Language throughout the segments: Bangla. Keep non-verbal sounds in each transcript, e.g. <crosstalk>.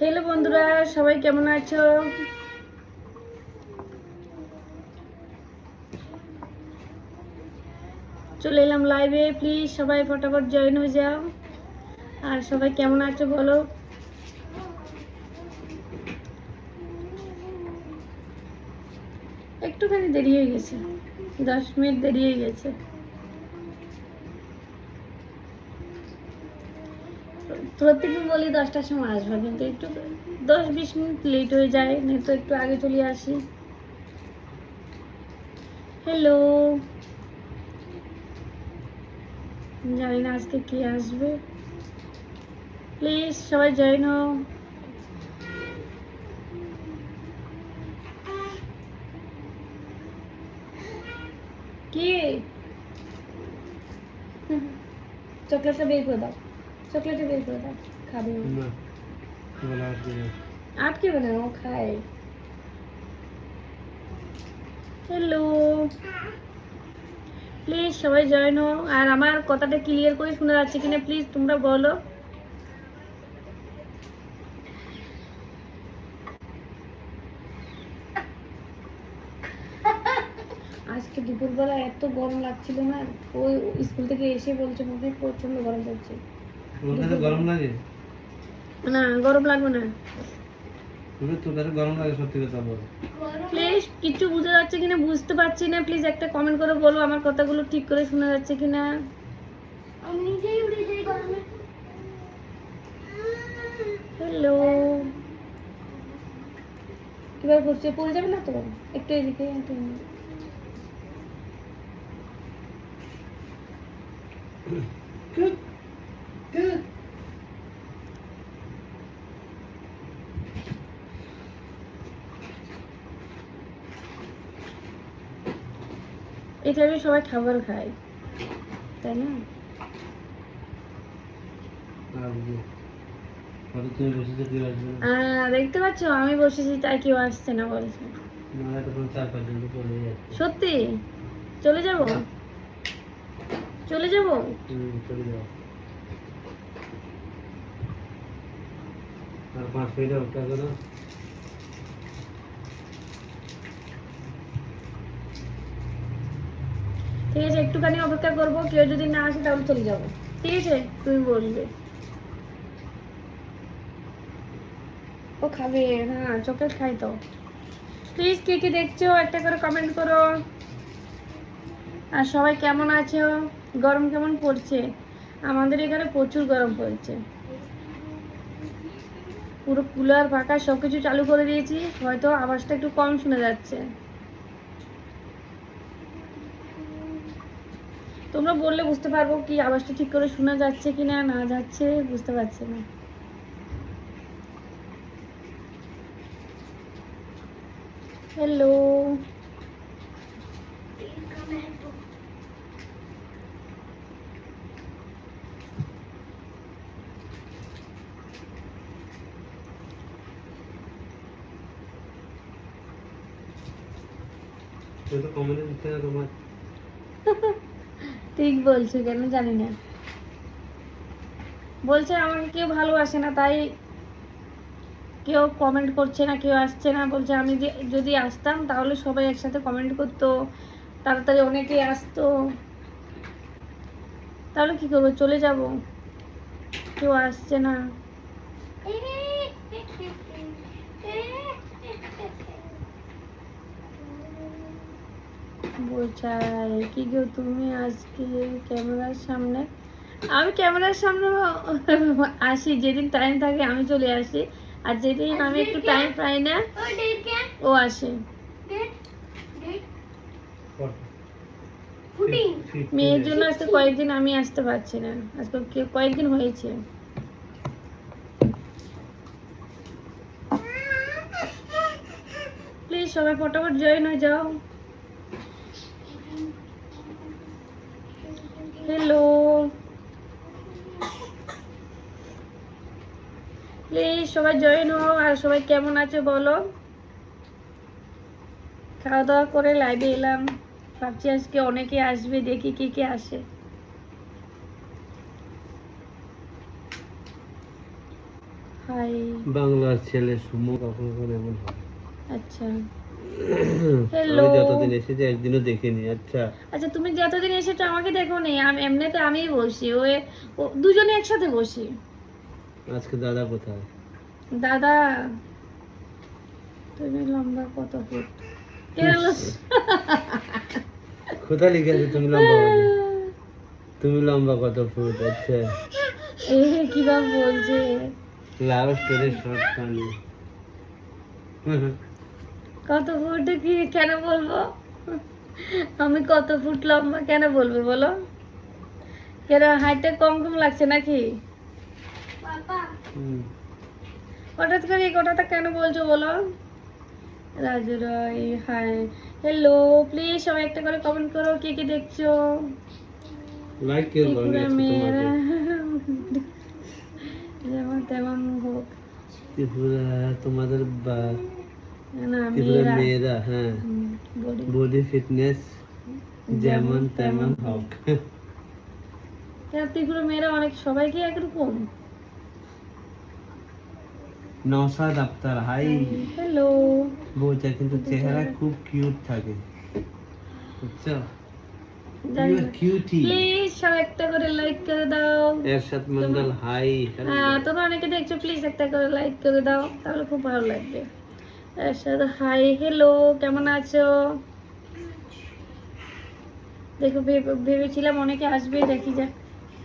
হ্যালো বন্ধুরা, সবাই কেমন আছো? চলে এলাম লাইভে প্লিজ সবাই ফটাফট জয়েন হয়ে যাও। আর সবাই কেমন আছো বলো? একটুখানি দেরি হয়ে গেছে, দশ মিনিট দেরি হয়ে গেছে। প্রত্যেকদিন বলি দশটার সময় আসবে, কিন্তু একটু দশ বিশ মিনিট লেট হয়ে যায়, নয়তো একটু আগে চলে আসি। হ্যালো জানি না আজকে কে আসবে। প্লিজ সবাই জয়েন হও। কি? চকলেটটা বের করে দাও। চকলেটটা বের করে দাও খাবে। না বলা আসবে না আটকে না ও খায়। হ্যালো প্লিজ সবাই জয়েন হও। আর আমার কথাটা ক্লিয়ার করে শোনা যাচ্ছে কিনা প্লিজ তোমরা বলো। আজকে দুপুরবেলা এত গরম লাগছিল না ওই স্কুল থেকে এসে বলছে মুখে প্রচণ্ড গরম পড়ছে। কাছে গরম লাগে? না গরম লাগবে না। তোর তোর কাছে গরম লাগে সত্যি কথা বল। প্লিজ কিছু বুঝতে যাচ্ছে কিনা বুঝতে পারছি না। প্লিজ একটা কমেন্ট করে বলো আমার কথাগুলো ঠিক করে শোনা যাচ্ছে কিনা। আমি নিজেই উড়ে যাই গরমে। হ্যালো কীভাবে করছে পড়ে যাবে না তো? একটু এদিকে একটু এদিকে। এই টাইমে সবাই খাবার খায় তাই না? দেখতে পাচ্ছ আমি বসেছি তাই কেউ আসছে না বলছে। সত্যি? চলে যাব? চলে যাব। চলে যাও আর পাঁচ করো। ঠিক আছে, একটুখানি অপেক্ষা করব, কেউ যদি না আসে তাহলে চলে যাব। ঠিক আছে, তুমি বলবে ও খাবে হ্যাঁ চকলেট খাই তো। প্লিজ কে কে দেখছ? একটা করে কমেন্ট করো। আর সবাই কেমন আছো? গরম কেমন পড়ছে? আমাদের এখানে প্রচুর গরম পড়ছে। পুরো কুলার ফাঁকা সব কিছু চালু করে দিয়েছি, হয়তো আওয়াজটা একটু কম শুনে যাচ্ছে। তোমরা বললে বুঝতে পারব কি আওয়াজটা ঠিক করে শোনা যাচ্ছে কি না না যাচ্ছে, বুঝতে পারছি না। হ্যালো তুই তো কমেন্টে দিচ্ছে না তোমার। <laughs> ঠিক বলছো কেন জানি না। বলছে আমাকে কেউ ভালোবাসে না তাই কেউ কমেন্ট করছে না কেউ আসছে না। বলছে আমি যে যদি আসতাম তাহলে সবাই একসাথে কমেন্ট করতো তাড়াতাড়ি অনেকেই আসতো। তাহলে কি করব চলে যাব। কেউ আসছে না। বোঝায় কি গো তুমি আজকে ক্যামেরার সামনে? আমি ক্যামেরার সামনে আসি যেদিন টাইম থাকে আমি চলে আসি। আর যেদিন আমি একটু টাইম পাই না ও আসে। মেয়ের জন্য আজকে কয়েকদিন আমি আসতে পারছি না। আজকে কয়েকদিন হয়েছে। <laughs> প্লিজ সবাই ফটাফট জয়েন হয়ে যাও। হ্যালো প্লিজ সবাই জয়েন হও আর সবাই কেমন আছো বলো? খাওয়া দাওয়া করে লাইভে এলাম। ভাবছি আজকে অনেকে আসবে দেখি কে কে আসে। হাই বাংলার ছেলে সুমো কখনো এমন হয়। আচ্ছা। আমি যতদিন এসেছি একদিনও দেখিনি আচ্ছা। আচ্ছা তুমি যতদিন এসেছ আমাকে দেখো নি আমি এমনিতে আমিই বসি ও- দুজনে একসাথে বসি। আজকে দাদা কোথায়? দাদা তুমি লম্বা কত ফুট? কোথায় লিখে আছে তুমি লম্বা তুমি লম্বা কত ফুট আচ্ছা। এ কিবা বলছে? লাভ স্টোরি শর্ট কানি কত ফুট কি কেন বলব? আমি কত ফুট লম্বা কেন বলব বলো? কেন হাইটটা কম কম লাগছে নাকি? হঠাৎ করে এই কথাটা কেন বলছো বলো? Raju Roy hi hello please সবাই একটা করে কমেন্ট করো কে কে দেখছ? লাইক কেউ যেমন তেমন হোক। ত্রিপুরা তোমাদের বা না মেয়েরা। হ্যাঁ। বডি ফিটনেস যেমন তেমন হোক। মেয়েরা অনেক সবাই কি একরকম হাই। হ্যালো কিন্তু চেহারা খুব কিউট থাকে। বুঝছ? প্লিজ একটা করে লাইক করে দাও। এরশাদ মন্ডল হাই। হ্যাঁ তোমরা অনেকে দেখছ প্লিজ একটা করে লাইক করে দাও। তাহলে খুব ভালো লাগবে। এর হাই হ্যালো কেমন আছো? দেখো ভেবে- ভেবেছিলাম অনেকে আসবে দেখি যাক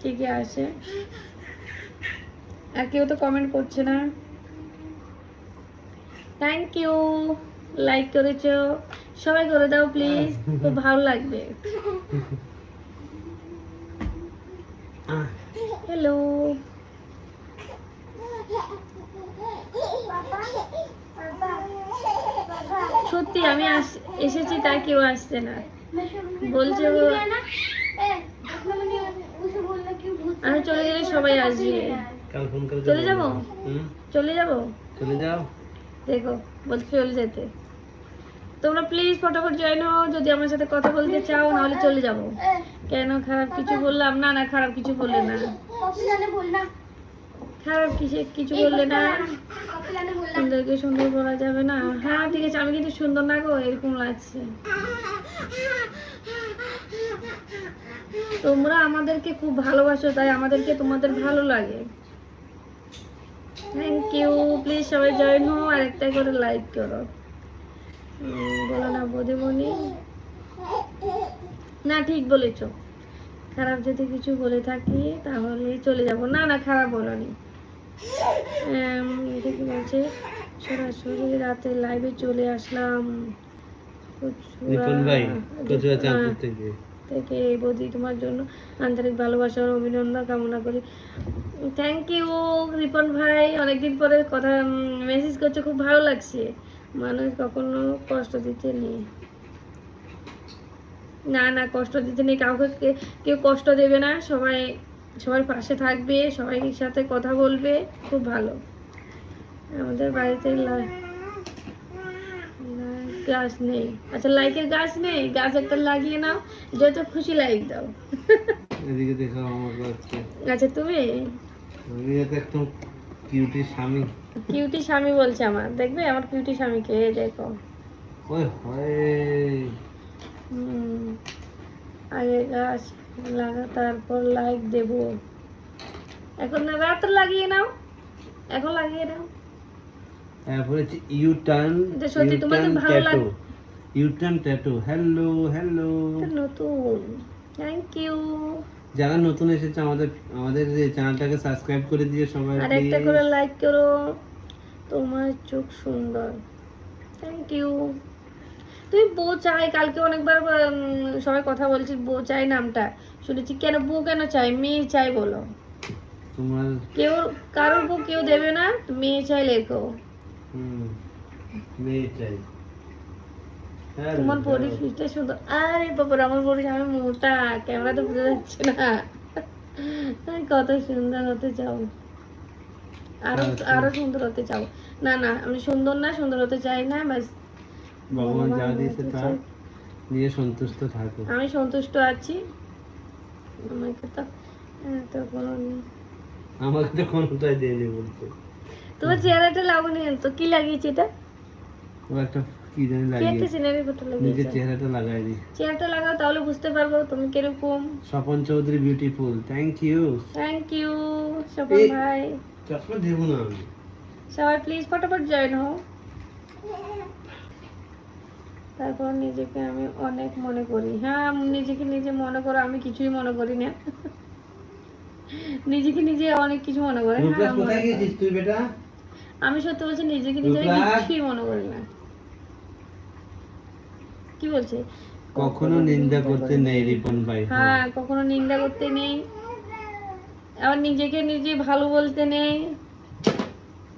কে কে আসে। আর কেউ তো কমেন্ট করছে না। থ্যাংক ইউ লাইক করেছ। সবাই করে দাও প্লিজ খুব ভালো লাগবে। <laughs> হ্যালো সত্যি আমি এসেছি তাই কেউ আসছে না। বলছে ও আমি চলে গেলে সবাই আসবে। চলে যাব? চলে যাব? চলে যাও। দেখো বলছে চলে যেতে। তোমরা প্লিজ ফটাফট জয়েন হও যদি আমার সাথে কথা বলতে চাও নাহলে চলে যাব। কেন খারাপ কিছু বললাম? না না খারাপ কিছু বললে না। কপিলানে বল না। খারাপ কিছু কিছু বললে না। বল না সুন্দরকে সুন্দর বলা যাবে না। হ্যাঁ ঠিক আছে আমি কিন্তু সুন্দর না গো এরকম লাগছে। তোমরা আমাদেরকে খুব ভালোবাসো তাই আমাদেরকে তোমাদের ভালো লাগে। থ্যাংক ইউ প্লিজ সবাই জয়েন হও আর একটা করে লাইক করো। বলো না বদিমণি। না ঠিক বলেছ। খারাপ যদি কিছু বলে থাকি তাহলে চলে যাব। না না খারাপ বলনি এটা কি বলছে? সরাসরি রাতে লাইভে চলে আসলাম। হ্যাঁ, থেকে এই বৌদি তোমার জন্য আন্তরিক ভালোবাসা ও অভিনন্দন কামনা করি। থ্যাংক ইউ রিপন ভাই। অনেকদিন পরে কথা মেসেজ করছে খুব ভালো লাগছে। মানুষ কখনো কষ্ট দিতে নেই। না না কষ্ট দিতে নেই। কাউকে কেউ কষ্ট দেবে না। সবাই সবার পাশে থাকবে সবাই সাথে কথা বলবে খুব ভালো। আমাদের বাড়িতে গাছ নেই। আচ্ছা লাইকের গাছ নেই গাছ একটা লাগিয়ে নাও যত খুশি লাইক দাও। এদিকে দেখো আমার বাচ্চা। আচ্ছা তুমি? আমি তো একদম কিউটি স্বামী। কিউটি স্বামী বলছে আমার। দেখবে আমার কিউটি স্বামীকে দেখো। ওই হয়। হুম, আগে গাছ। লাগা তারপর লাইক দেব। এখন না রাত লাগিয়ে নাও। এখন লাগিয়ে নাও। তারপরে ইউ টার্ন সত্যি তোমাদের ভালো লাগ- U turn tattoo hello hello নতুন। থ্যাংক ইউ যারা নতুন এসেছে আমাদের আমাদের চ্যানেলটাকে সাবস্ক্রাইব করে দিয়ে সবাই আর একটা করে লাইক করো। তোমার চোখ সুন্দর। থ্যাংক ইউ তুমি বউ চাই কালকে অনেকবার সবাই কথা বলছি বউ চাই নামটা। শুনেছি কেন বউ কেন চাই মেয়ে চাই বলো। কেউ কারোর বউ কেউ দেবে না মেয়ে চাই লেখো। মেয়ে চাই। হ্যাঁ, তোমার। পরিচিত সুন্দর। আরে বাবা আমার পরিচিত আমি মোটা ক্যামেরা তো বোঝা যাচ্ছে না। কত সুন্দর হতে চাও। আরও আচ্ছা। আরও সুন্দর হতে চাও। না না আমি সুন্দর না সুন্দর হতে চাই না বাস ভগবান যা দিয়েছে তা নিয়ে সন্তুষ্ট থাকো। আমি সন্তুষ্ট আছি। আমাকে তো হ্যাঁ, তো কোনো আমাকে তো কোনোটাই দেয়নি বলছে তোমার চেহারাটা লাগানি তো কি লাগিয়েছে এটা? ও একটা কি জানি একটা সিনারি ফটো নিজের লাগিয়েছে। চেহারাটা লাগাই দি চেহারাটা লাগাও তাহলে বুঝতে পারব তুমি কীরকম। Swapan Chowdhury beautiful thank you thank you Swapan ভাই। চশমা দেবো না আমি। সবাই প্লিজ ফটাফট জয়েন হও। তারপর নিজেকে আমি অনেক মনে করি। হ্যাঁ নিজেকে নিজে মনে করো আমি কিছুই মনে করি না। নিজেকে নিজে অনেক কিছু মনে করে। হ্যাঁ, আমি সত্যি বলছি নিজেকে নিজে কিছুই মনে করি না। কি বলছে? কখনো নিন্দা করতে নেই রিপন ভাই। হ্যাঁ কখনো নিন্দা করতে নেই। আবার নিজেকে নিজে ভালো বলতে নেই।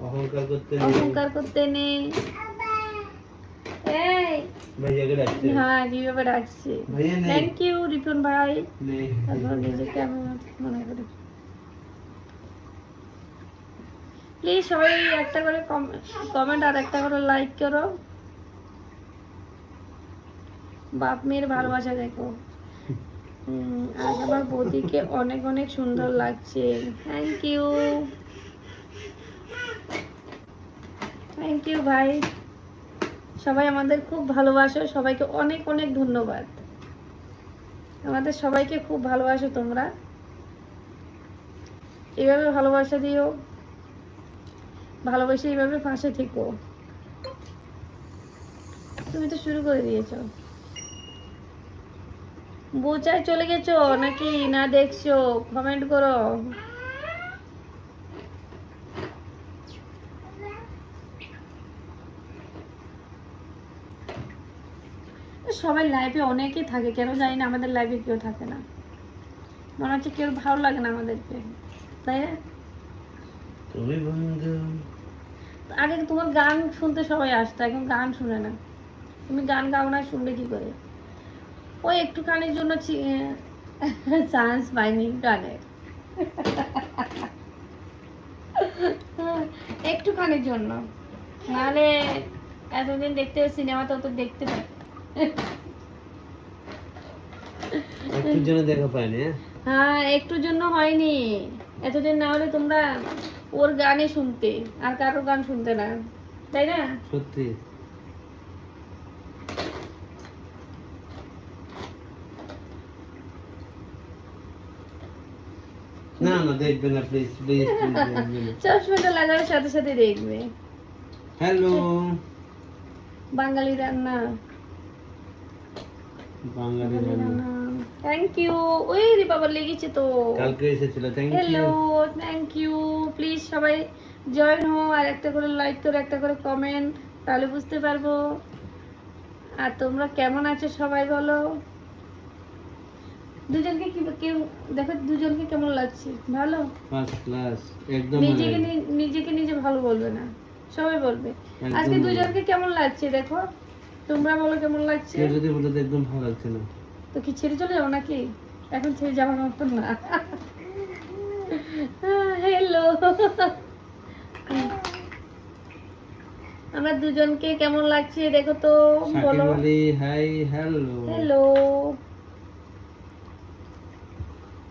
অহংকার করতে নেই। অহংকার করতে নেই। এই ভাইয়াকে হ্যাঁ ডাকছি থ্যাংক ইউ রিপন ভাই নেই তারপর নিজেকে আমি মনে করি প্লিজ সবাই একটা করে কমেন্ট আর একটা করে লাইক করো বাপ মেয়ের ভালোবাসা দেখো আজ আমার বৌদিকে অনেক অনেক সুন্দর লাগছে থ্যাংক ইউ থ্যাংক ইউ ভাই সবাই আমাদের খুব ভালোবাসো, সবাইকে অনেক অনেক ধন্যবাদ। আমাদের সবাইকে খুব ভালোবাসো তোমরা। এভাবে ভালোবাসা দিও, ভালোবাসে এইভাবে পাশে থেকো। তুমি তো শুরু করে দিয়েছ। বোচায় চলে গেছো নাকি? না দেখছ? কমেন্ট করো। সবাই লাইভে অনেকে থাকে কেন জানি না আমাদের লাইভে কেউ থাকে না। মনে হচ্ছে কেউ ভালো লাগে না আমাদেরকে তাই না? তুমি বন্ধু। আগে তোমার গান শুনতে সবাই আসতো এখন গান শুনে না। তুমি গান গাও না শুনবে কি করে? ওই একটুখানির জন্য চান্স <laughs> পাইনি গানের <laughs> একটুখানির জন্য। নাহলে এতদিন দেখতে সিনেমা তো দেখতে পাই <laughs> একটু জন্য দেখা পাইনি হ্যাঁ? হ্যাঁ একটুর জন্য হয়নি। এতদিন না হলে তোমরা ওর গানই শুনতে আর কারোর গান শুনতে না। তাই না? সত্যি। না না দেখবে না প্লিজ প্লিজ চশমাটা লাগানোর সাথে সাথে দেখবে। হ্যালো বাঙালি রান্না বাঙালি থ্যাংক ইউ ওই রে বাবা লেগেছে তো। কালকে এসেছিল thank hello thank you please সবাই জয়েন হো আর একটা করে লাইক করো একটা করে কমেন্ট তাহলে বুঝতে পারব। আর তোমরা কেমন আছো সবাই বলো? দুজনকে কি কেউ দেখো দুজনকে কেমন লাগছে? ভালো? ফার্স্ট ক্লাস একদম নিজেকে নিজেকে নিজে ভালো বলবে না। সবাই বলবে। আজকে দুজনকে কেমন লাগছে দেখো? তোমরা বলো কেমন লাগছে? কেউ যদি বলে একদম ভালো লাগছে না। তো কি ছেড়ে চলে যাব নাকি? এখন ছেড়ে যাওয়ার মতন না। হ্যালো আমরা দুজনকে কেমন লাগছে দেখো তো বলো। আলী হাই হ্যালো হ্যালো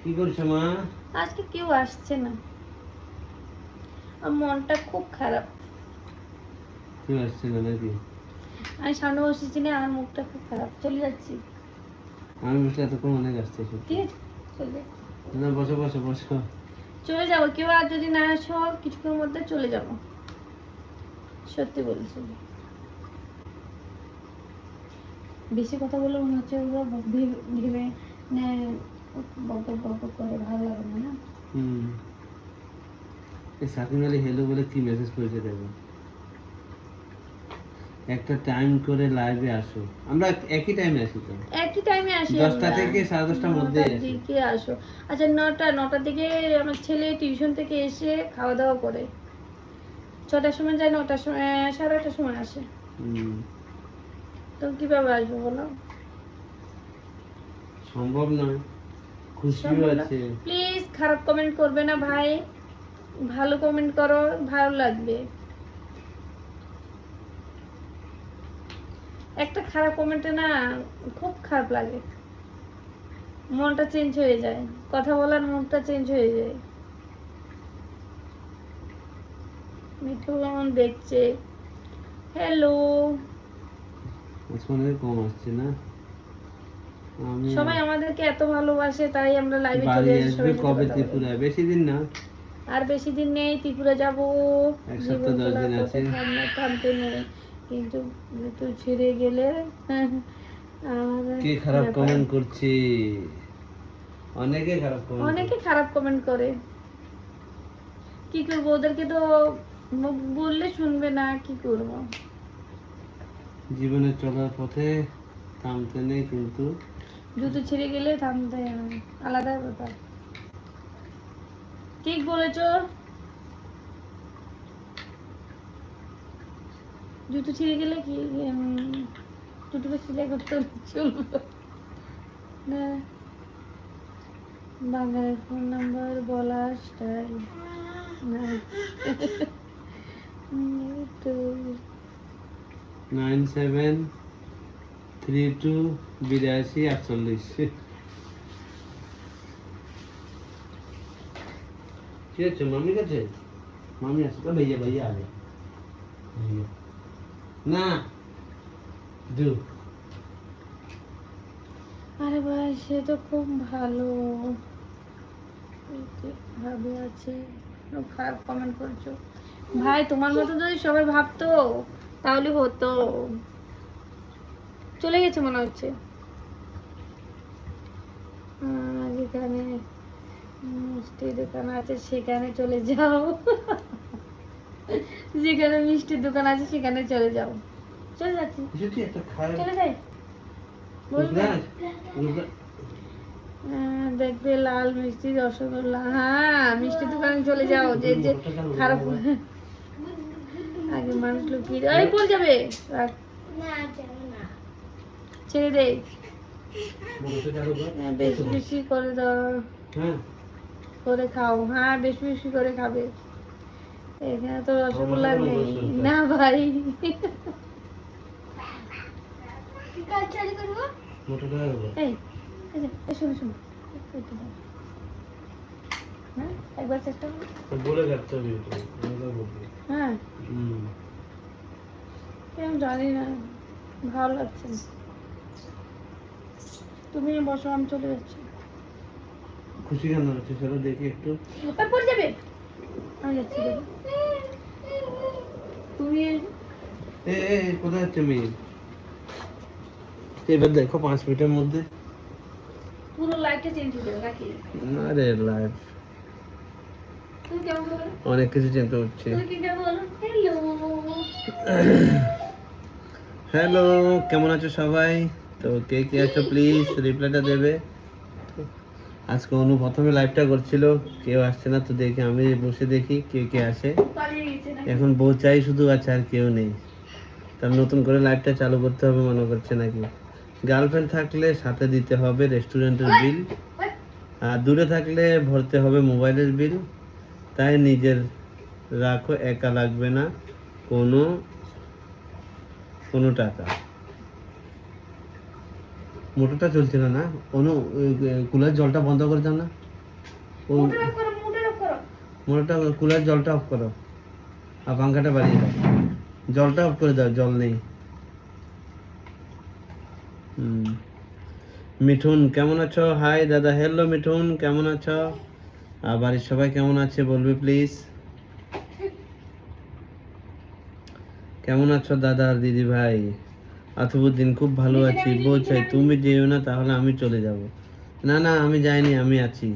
কি করছ মা? আজকে কেউ আসছে না। আমার মনটা খুব খারাপ। কেউ আসছে না নাকি? আমি সামনে বসেছি না আমার মুখটা খুব খারাপ। চলে যাচ্ছি। আমি বসে এতক্ষণ অনেক আসছে ঠিক আছে চলে না বসো বসো বসো। চলে যাব কেউ আর যদি না আসো কিছুক্ষণের মধ্যে চলে যাব। সত্যি বলছি। বেশি কথা বলে মনে হচ্ছে ওরা ভেবে- বক বক করে ভালো লাগে না। হুম। এই সাকিব আলী হেলো বলে কি মেসেজ করেছে দেখো। একটা টাইম করে লাইভে আসো। আমরা একই টাইমে আসি তো? একই টাইমে আসি দশটা আমরা। থেকে সাড়ে দশটার মধ্যেই নটার আসি। দিকে আসো। আচ্ছা নটা নটার দিকে আমার ছেলে টিউশন থেকে এসে খাওয়া দাওয়া করে। ছটার সময় যায় নটার সময় আহ, সাড়ে আটটার সময় আসে। হুম, তো কীভাবে আসব বলো? সম্ভব নয়। খুশিও সম্ভব আছে। প্লিজ খারাপ কমেন্ট করবে না ভাই। ভালো কমেন্ট করো ভালো লাগবে। একটা খারাপ কমেন্টে না খুব খারাপ লাগে। মনটা চেঞ্জ হয়ে যায়। কথা বলার মনটা চেঞ্জ হয়ে যায়। মিঠুন দেখছে? হ্যালো কম আসছে না? সবাই আমাদেরকে এত ভালোবাসে তাই আমরা লাইভে চলে আসবে কবে ত্রিপুরা বেশি দিন না। আর বেশি দিন নেই ত্রিপুরা যাব। এক সপ্তাহ, দশ দিন আছে। থামতে নেই। কিন্তু তুই ছেড়ে গেলে কে খারাপ কমেন্ট করছে? অনেকে খারাপ কমেন্ট অনেকে খারাপ কমেন্ট করে। কি করব? ওদেরকে তো বললে শুনবে না কি করব? জীবনে চলার পথে থামতে নেই কিন্তু জুতো ছিঁড়ে গেলে থামতে আলাদা ব্যাপার। ঠিক বলেছ। জুতো ছিঁড়ে গেলে কি জুতোটা সেলাই করতে চলবে? না। বাঙালির ফোন নাম্বার বলা style nine seven three two বিরাশি আটচল্লিশ কি হচ্ছে মামি কাছে? মামি আসছে, তো ভাইয়া ভাইয়া আগে। ভাইয়া। না। দু। আরে ভাই, সে তো খুব ভালো। ভাবে আছে। খারাপ কমেন্ট করছ। ভাই, তোমার মতো যদি সবাই ভাবতো, তাহলে হতো। চলে গেছে মনে হচ্ছে। যেখানে, মিষ্টি দোকান আছে, সেখানে চলে যাও। <laughs> যেখানে মিষ্টির দোকান আছে সেখানে চলে যাও চলে যাচ্ছি। যদি একটা খারাপ চলে যাই। হ্যাঁ, দেখবে লাল মিষ্টি রসগোল্লা। হ্যাঁ মিষ্টি দোকানে চলে যাও। যে যে খারাপ আগে মানুষ লুকিয়ে এই পড়ে যাবে। ছেড়ে দে। হ্যাঁ, বেশি বেশি করে দাও। হ্যাঁ। করে খাও। হ্যাঁ বেশি বেশি করে খাবে। এখানে তো রসগোল্লা নেই না ভাই। একবার চেষ্টা বলে রাখতে হবে হ্যাঁ। জানি না ভালো লাগছে তুমি বসো আমি চলে যাচ্ছি। খুশি কেন হচ্ছে? সেটা দেখি একটু। পড়ে যাবে? আমি যাচ্ছি তুমি এ কোথায় হচ্ছে মেয়ে? এবার দেখো পাঁচ মিনিটের মধ্যে। পুরো লাইফটা চেঞ্জ হয়ে যাবে নাকি? আরে লাইফ অনেক কিছু চিন্তা হচ্ছে। হ্যালো কেমন আছো সবাই? তো কে কে আছো প্লিজ রিপ্লাইটা দেবে। আজকে অনু প্রথমে লাইভটা করছিল কেউ আসছে না তো দেখি আমি বসে দেখি কে কে আসে। এখন বউ চাই শুধু আছে আর কেউ নেই। তার নতুন করে লাইভটা চালু করতে হবে মনে করছে নাকি? গার্লফ্রেন্ড থাকলে সাথে দিতে হবে রেস্টুরেন্টের বিল আর দূরে থাকলে ভরতে হবে মোবাইলের বিল তাই নিজের রাখো একা লাগবে না। কোনো কোনো টাকা। মোটরটা চলছিল না। অনু কুলার জলটা বন্ধ করে দাও না। মোটরটা কুলার জলটা অফ করো। আর পাঙ্খাটা বাড়িয়ে দাও। জলটা অফ করে দাও জল নেই। মিঠুন কেমন আছো? হাই দাদা। হ্যালো মিঠুন কেমন আছো? আর বাড়ির সবাই কেমন আছে বলবে প্লিজ কেমন আছো দাদা আর দিদি ভাই আথবুদ্দিন খুব ভালো আছি। বউ চাই তুমি যেও না তাহলে আমি চলে যাব। না না আমি যাইনি আমি আছি।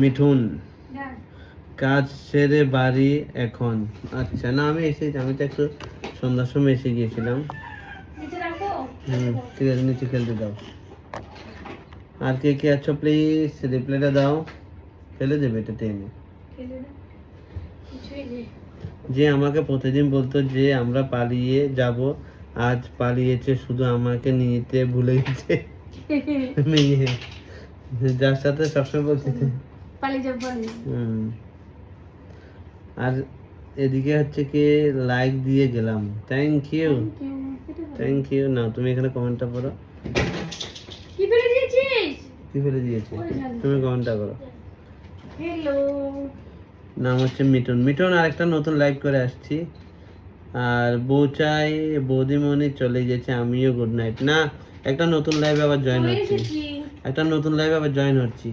মিঠুন কাজ সেরে বাড়ি এখন। আচ্ছা না আমি এসেছি আমি তো একটু সন্ধ্যার সময় এসে গিয়েছিলাম। হুম ঠিক আছে নিচে খেলতে দাও। আর কে কে আছো প্লিজ রিপ্লাইটা দাও। ফেলে দেবে এটা টেনে ফেলে দাও। কিছুই নেই যে আমাকে প্রতিদিন বলতো যে আমরা পালিয়ে যাব আজ পালিয়েছে শুধু আমাকে নিতে ভুলে গেছে। <laughs> মেয়ে। যার সাথে সবসময় বলছে পালিয়ে। আর এদিকে হচ্ছে কি লাইক দিয়ে গেলাম। থ্যাংক ইউ থ্যাংক ইউ না তুমি এখানে কমেন্টটা করো কি ফেলে দিয়েছিস? কি ফেলে দিয়েছে? তুমি কমেন্টটা করো। হ্যালো নাম হচ্ছে মিটন মিটন আরেকটা নতুন লাইভ করে আসছি। আর বউ চাই বৌদিমণি চলে গেছে আমিও গুড নাইট না একটা নতুন লাইভ আবার জয়েন হচ্ছি। একটা নতুন লাইভ আবার জয়েন হচ্ছি।